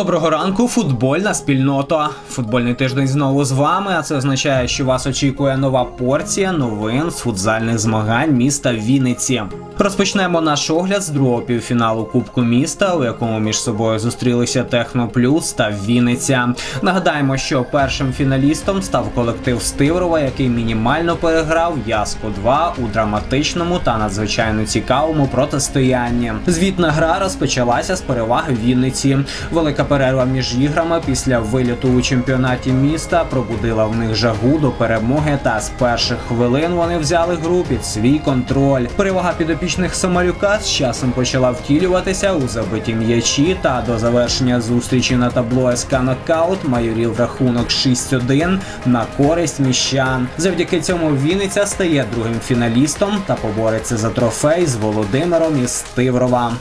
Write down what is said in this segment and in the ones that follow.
Доброго ранку, футбольна спільнота. Футбольний тиждень знову з вами. А це означає, що вас очікує нова порція новин з футзальних змагань міста Вінниці. Розпочнемо наш огляд з другого півфіналу Кубку міста, у якому між собою зустрілися Техноплюс та Вінниця. Нагадаємо, що першим фіналістом став колектив Стиврова, який мінімально переграв Яско 2 у драматичному та надзвичайно цікавому протистоянні. Звітна гра розпочалася з переваги Вінниці. Велика перерва між іграми після виліту у чемпіонаті міста пробудила в них жагу до перемоги. Та з перших хвилин вони взяли гру під свій контроль. Перевага підопічних Самарюка з часом почала втілюватися у забиті м'ячі. Та до завершення зустрічі на табло СК Нокаут майорів рахунок 6-1 на користь міщан. Завдяки цьому Вінниця стає другим фіналістом та побореться за трофей з Володимиром із Стиврова.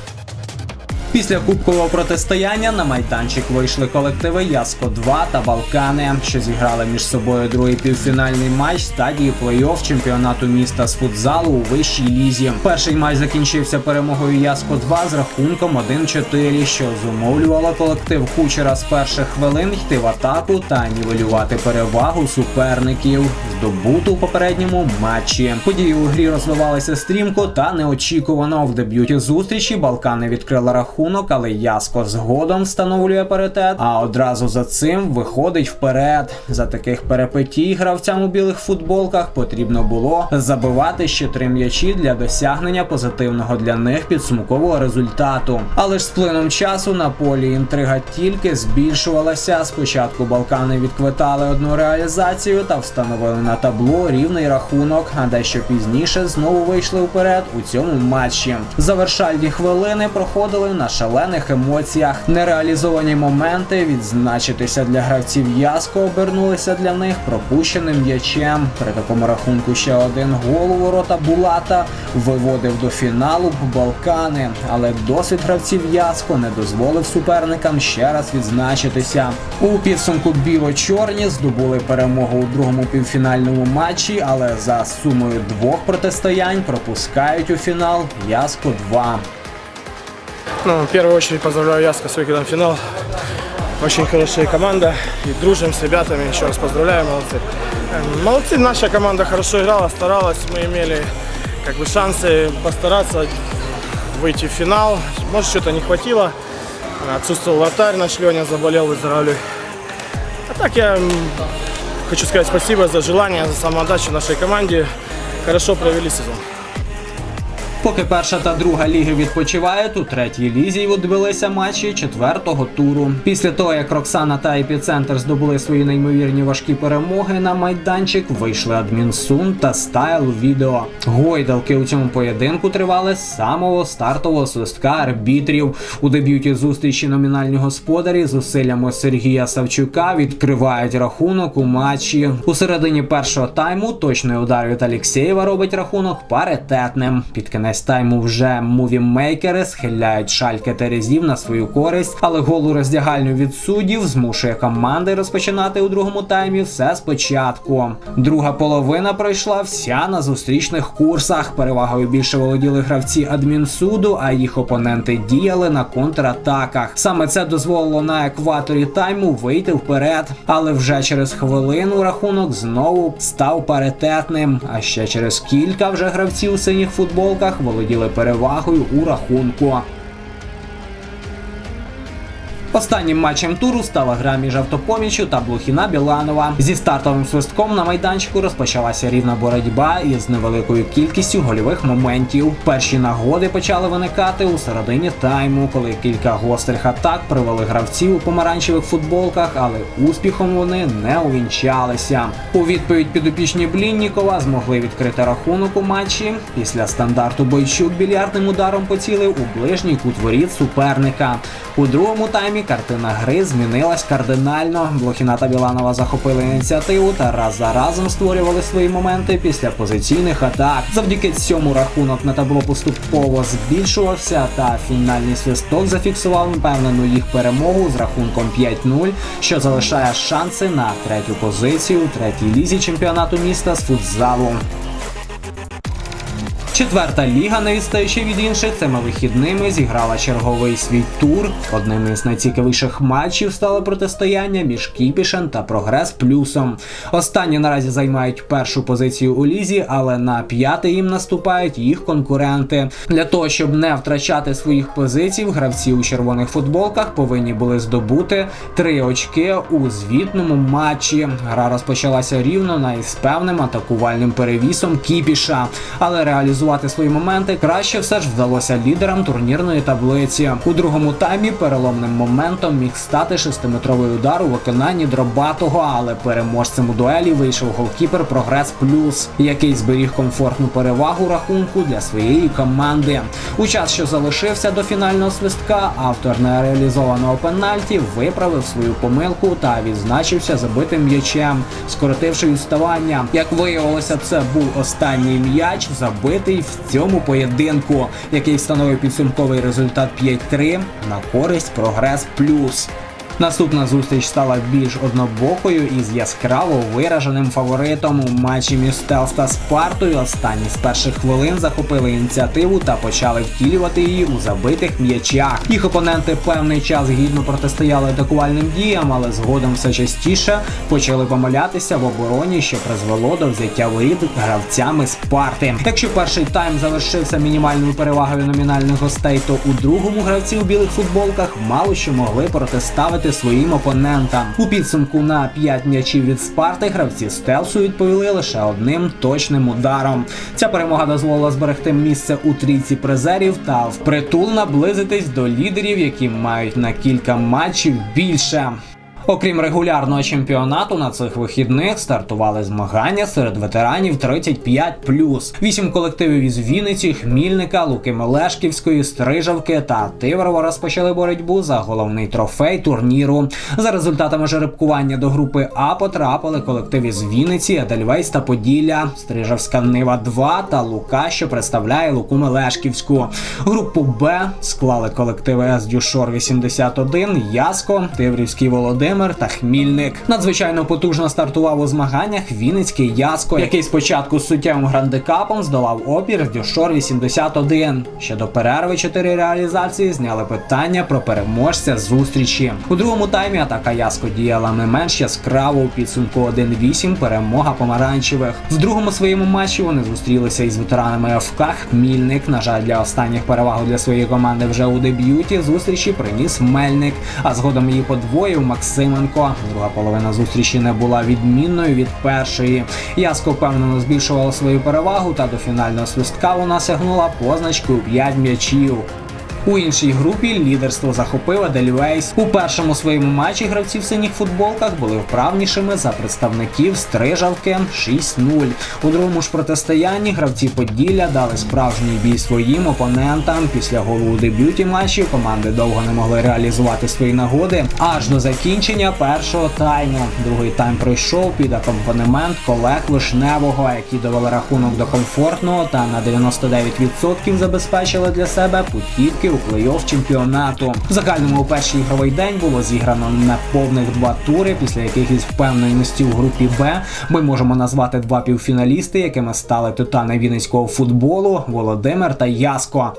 Після кубкового протистояння на майданчик вийшли колективи Яско 2 та Балкани, що зіграли між собою другий півфінальний матч стадії плей-офф чемпіонату міста з футзалу у вищій лізі. Перший матч закінчився перемогою Яско 2 з рахунком 1-4, що зумовлювало колектив Кучера з перших хвилин йти в атаку та нівелювати перевагу суперників, здобуту у попередньому матчі. Події у грі розвивалися стрімко та неочікувано. В дебюті зустрічі Балкани відкрила рахунок рахунок, але Яско згодом встановлює паритет. А одразу за цим виходить вперед. За таких перепетій гравцям у білих футболках потрібно було забивати ще три м'ячі для досягнення позитивного для них підсумкового результату. Але ж з плином часу на полі інтрига тільки збільшувалася. Спочатку Балкани відквитали одну реалізацію та встановили на табло рівний рахунок, а дещо пізніше знову вийшли вперед у цьому матчі. Завершальні хвилини проходили на шалених емоціях. Нереалізовані моменти відзначитися для гравців Яско обернулися для них пропущеним м'ячем. При такому рахунку ще один гол у ворота Булата виводив до фіналу Балкани, але досвід гравців Яско не дозволив суперникам ще раз відзначитися. У підсумку біло-чорні здобули перемогу у другому півфінальному матчі, але за сумою двох протистоянь пропускають у фінал Яско 2. Ну, в первую очередь поздравляю Яска с выходом в финал. Очень хорошая команда. И дружим с ребятами. Еще раз поздравляю, молодцы. Эм, Молодцы, наша команда хорошо играла, старалась. Мы имели как бы шансы постараться выйти в финал. Может, что-то не хватило. Отсутствовал вратарь, наш Леня заболел, выздоравливай. А так я хочу сказать спасибо за желание, за самоотдачу нашей команде. Хорошо провели сезон. Поки перша та друга ліги відпочивають, у третій лізі відбулися матчі четвертого туру. Після того, як Роксана та Епіцентр здобули свої неймовірні важкі перемоги, на майданчик вийшли Адмінсун та Стайл Відео. Гойдалки у цьому поєдинку тривали з самого стартового свистка арбітрів. У дебюті зустрічі номінальні господарі з зусиллями Сергія Савчука відкривають рахунок у матчі. У середині першого тайму точний удар від Алєксєєва робить рахунок паритетним. Під кінець тайму вже мувімейкери схиляють шальки Терезів на свою користь, але гол у роздягальню від суддів змушує команди розпочинати у другому таймі все спочатку. Друга половина пройшла вся на зустрічних курсах. Перевагою більше володіли гравці адмінсуду, а їх опоненти діяли на контратаках. Саме це дозволило на екваторі тайму вийти вперед. Але вже через хвилину рахунок знову став паритетним. А ще через кілька вже гравців у синіх футболках володіли перевагою у рахунку. Останнім матчем туру стала гра між автопоміччю та Блохіна Біланова. Зі стартовим свистком на майданчику розпочалася рівна боротьба із невеликою кількістю гольових моментів. Перші нагоди почали виникати у середині тайму, коли кілька гострих атак привели гравців у помаранчевих футболках, але успіхом вони не увінчалися. У відповідь підопічні Бліннікова змогли відкрити рахунок у матчі. Після стандарту Бойчук більярдним ударом поцілив у ближній кут воріт суперника. У другому таймі картина гри змінилась кардинально. Блохіна та Біланова захопили ініціативу та раз за разом створювали свої моменти після позиційних атак. Завдяки цьому рахунок на табло поступово збільшувався, та фінальний свисток зафіксував впевнену їх перемогу з рахунком 5-0, що залишає шанси на третю позицію у третій лізі чемпіонату міста з футзалу. Четверта ліга, відстаючи від інших, цими вихідними зіграла черговий свій тур. Одним із найцікавіших матчів стало протистояння між Кіпішем та Прогрес Плюсом. Останні наразі займають першу позицію у лізі, але на п'ятий їм наступають їх конкуренти. Для того щоб не втрачати своїх позицій, гравці у червоних футболках повинні були здобути три очки у звітному матчі. Гра розпочалася рівно на із певним атакувальним перевісом Кіпіша, але реалізувати реалізувати свої моменти, краще все ж вдалося лідерам турнірної таблиці. У другому таймі переломним моментом міг стати шестиметровий удар у виконанні дробатого, але переможцем у дуелі вийшов голкіпер Прогрес Плюс, який зберіг комфортну перевагу рахунку для своєї команди. У час, що залишився до фінального свистка, автор нереалізованого пенальті виправив свою помилку та відзначився забитим м'ячем, скоротивши відставання. Як виявилося, це був останній м'яч, забитий в цьому поєдинку, який встановив підсумковий результат 5-3 на користь прогрес плюс. Наступна зустріч стала більш однобокою із яскраво вираженим фаворитом у матчі між Стелс та Спартою. Останні з перших хвилин захопили ініціативу та почали втілювати її у забитих м'ячах. Їх опоненти певний час гідно протистояли атакувальним діям, але згодом все частіше почали помилятися в обороні, що призвело до взяття воріт гравцями Спарти. Якщо перший тайм завершився мінімальною перевагою номінальних гостей, то у другому гравці у білих футболках мало що могли протиставити забити своїм опонентам. У підсумку на 5 м'ячів від Спарти гравці стелсу відповіли лише одним точним ударом. Ця перемога дозволила зберегти місце у трійці призерів та впритул наблизитись до лідерів, які мають на кілька матчів більше. Окрім регулярного чемпіонату, на цих вихідних стартували змагання серед ветеранів 35+. Вісім колективів із Вінниці, Хмільника, Луки Мелешківської, Стрижавки та Тиверова розпочали боротьбу за головний трофей турніру. За результатами жеребкування до групи А потрапили колективи з Вінниці, Едельвейс та Поділля, Стрижавська Нива 2 та Лука, що представляє Луку Мелешківську. Групу Б склали колективи С Дюшор 81, Яско, Тиврівський Володимир. Володимир та Хмільник. Надзвичайно потужно стартував у змаганнях Вінницький Яско, який спочатку з суттєвим грандикапом здолав опір Дюшор 81. Ще до перерви чотири реалізації зняли питання про переможця зустрічі. У другому таймі атака Яско діяла не менш яскраво у підсумку 1-8 перемога помаранчевих. В другому своєму матчі вони зустрілися із ветеранами ФК Хмільник. На жаль, для останніх перевагу для своєї команди вже у деб'юті зустрічі приніс Мельник, а згодом її подвоїв Максим. Клименко. Друга половина зустрічі не була відмінною від першої. Яско впевнено збільшувала свою перевагу, та до фінального свистка вона сягнула позначкою 5 м'ячів. У іншій групі лідерство захопив Едельвейс. У першому своєму матчі гравці в синіх футболках були вправнішими за представників Стрижавки 6-0. У другому ж протистоянні гравці Поділля дали справжній бій своїм опонентам. Після голу у дебюті матчів команди довго не могли реалізувати свої нагоди аж до закінчення першого тайму. Другий тайм пройшов під акомпанемент колег Вишневого, які довели рахунок до комфортного та на 99% забезпечили для себе путівки у плей-офф чемпіонату. В загальному у перший ігровий день було зіграно на повних два тури, після яких із впевненості у групі Б ми можемо назвати два півфіналісти, якими стали титани вінницького футболу Володимир та Яско.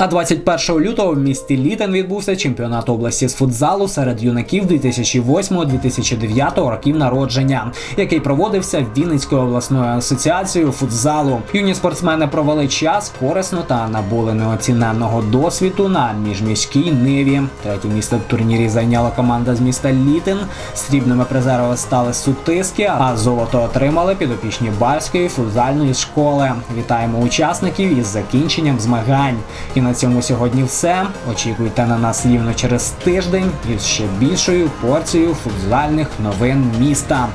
А 21 лютого в місті Літен відбувся чемпіонат області з футзалу серед юнаків 2008-2009 років народження, який проводився Вінницькою обласною асоціацією футзалу. Юні спортсмени провели час корисно та набули неоціненного досвіду на міжміській ниві. Третє місце в турнірі зайняла команда з міста Літин. Срібними призерами стали сутиски, а золото отримали підопічні Барської футзальної школи. Вітаємо учасників із закінченням змагань. І на цьому сьогодні все. Очікуйте на нас рівно через тиждень із ще більшою порцією футзальних новин міста.